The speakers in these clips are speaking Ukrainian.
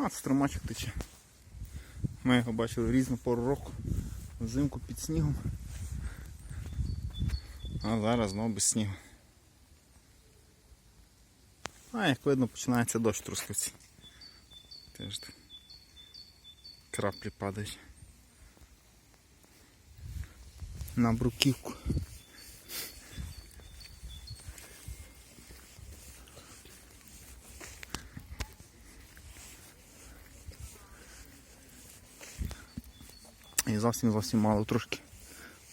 А, струмачок тече. Ми його бачили в різну пору року. Взимку під снігом. А зараз знову без снігу. А, як видно, починається дощ трускавці. Теж так. Краплі падають. На бруківку. І зовсім зовсім мало трошки.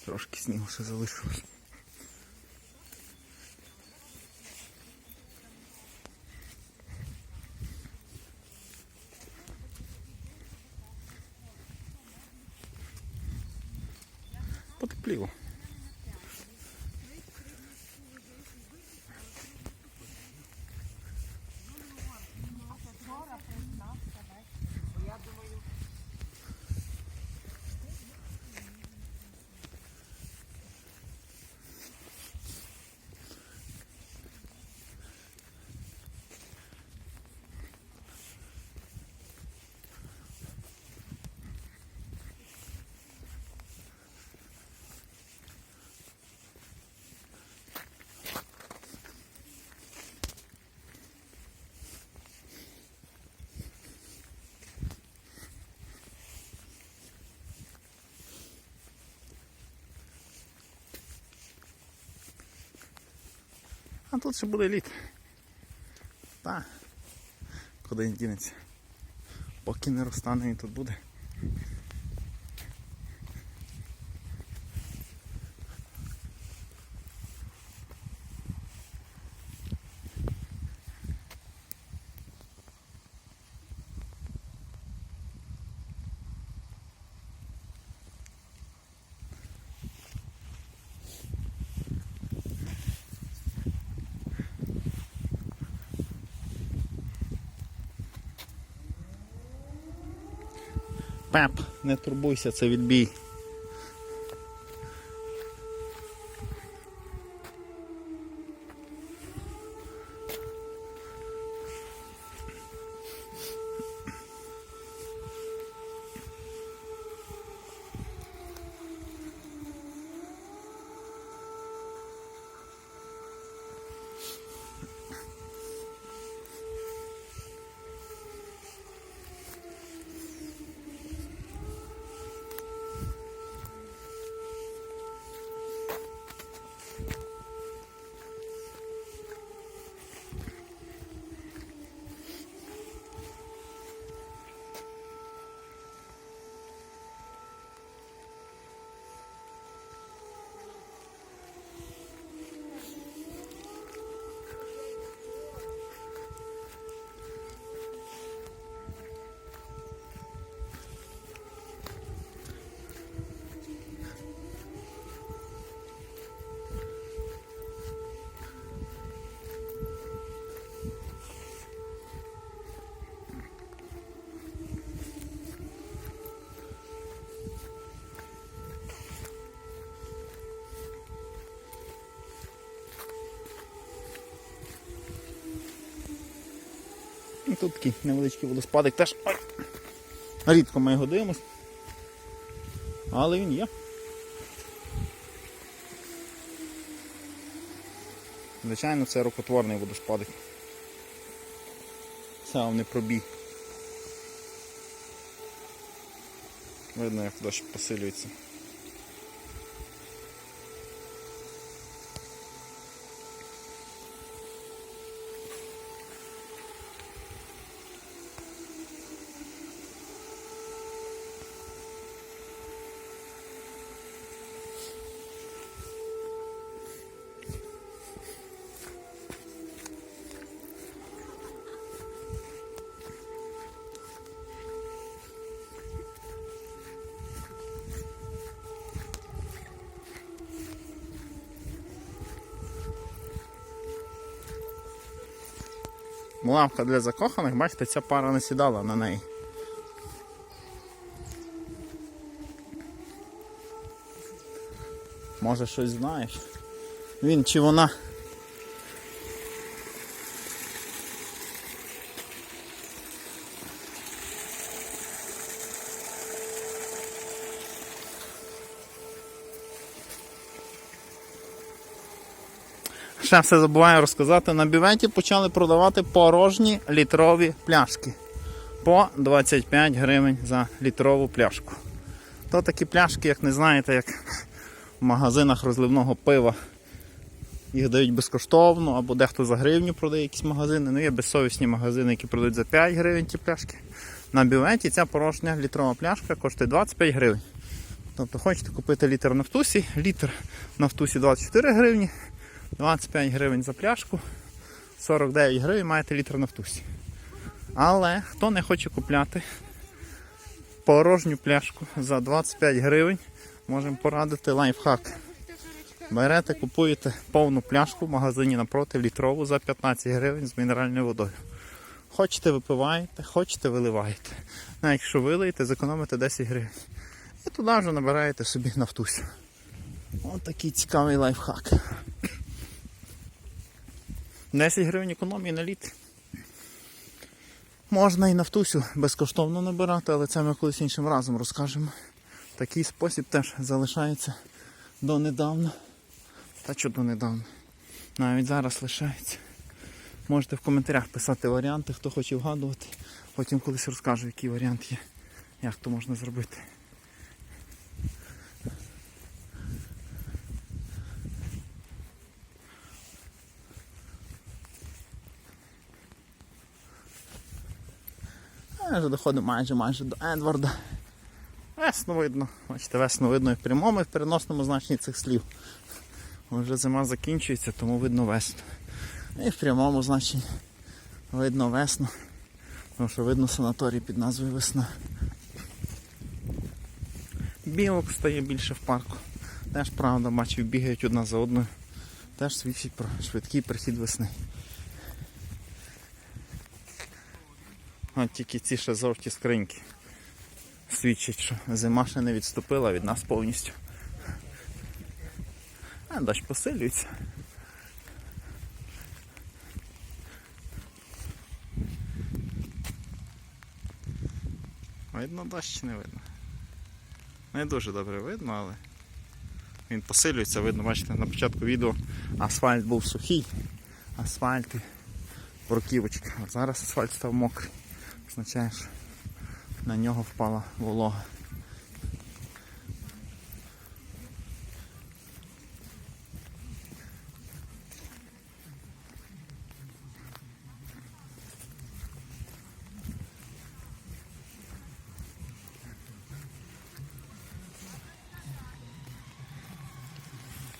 Трошки снігу ще залишилось. Потепліло. А тут ще буде лід. Та. Куди він дінеться? Поки не розтане, він тут буде. Пеп, не турбуйся, це відбій. І тут такий невеличкий водоспадик теж. Рідко ми його дивимось. Але він є. Звичайно, це рукотворний водоспадик. Це вам не пробій. Видно, як дощ посилюється. Лавка для закоханих, бачите, ця пара не сідала на неї. Може щось знаєш? Він чи вона? Ще все забуваю розказати. На бюветі почали продавати порожні літрові пляшки. По 25 гривень за літрову пляшку. То такі пляшки, як не знаєте, як в магазинах розливного пива. Їх дають безкоштовно, або дехто за гривню продає якісь магазини. Ну є безсовісні магазини, які продають за 5 гривень ті пляшки. На бюветі ця порожня літрова пляшка коштує 25 гривень. Тобто хочете купити літр нафтусі, літр нафтусі 24 гривні, 25 гривень за пляшку, 49 гривень маєте літр нафтусі. Але хто не хоче купляти порожню пляшку за 25 гривень, можемо порадити лайфхак. Берете, купуєте повну пляшку в магазині напроти літрову за 15 гривень з мінеральною водою. Хочете випиваєте, хочете виливаєте. Навіть якщо вилиєте, зекономите 10 гривень. І туди вже набираєте собі нафтусь. Ось такий цікавий лайфхак. 10 гривень економії на літр. Можна і нафтусю безкоштовно набирати, але це ми колись іншим разом розкажемо. Такий спосіб теж залишається донедавна. Та що донедавна. Навіть зараз лишається. Можете в коментарях писати варіанти, хто хоче вгадувати. Потім колись розкажу, який варіант є, як то можна зробити. А вже доходимо майже майже до Едварда. Весно видно. Бачите, весно видно і в прямому, і в переносному значенні цих слів. Вже зима закінчується, тому видно весну. І в прямому значенні видно весну. Тому що видно санаторій під назвою Весна. Білок стає більше в парку. Теж правда, бачив, бігають одна за одною. Теж свідчить про швидкий прихід весни. От тільки ці ще жовті скриньки свідчать, що зима ще не відступила від нас повністю. А дощ посилюється. Видно дощ чи не видно? Не дуже добре видно, але він посилюється, видно, бачите, на початку відео асфальт був сухий, асфальт і бруківочка. А зараз асфальт став мокрий. Означає, що на нього впала волога.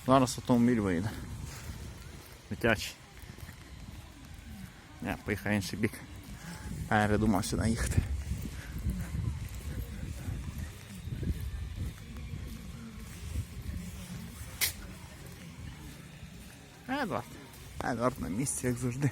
Зараз автомобіль вийде. Дитячий. Я поїхав інший бік. А я думав сюди їхати. Едвард. Едвард на місці, як завжди.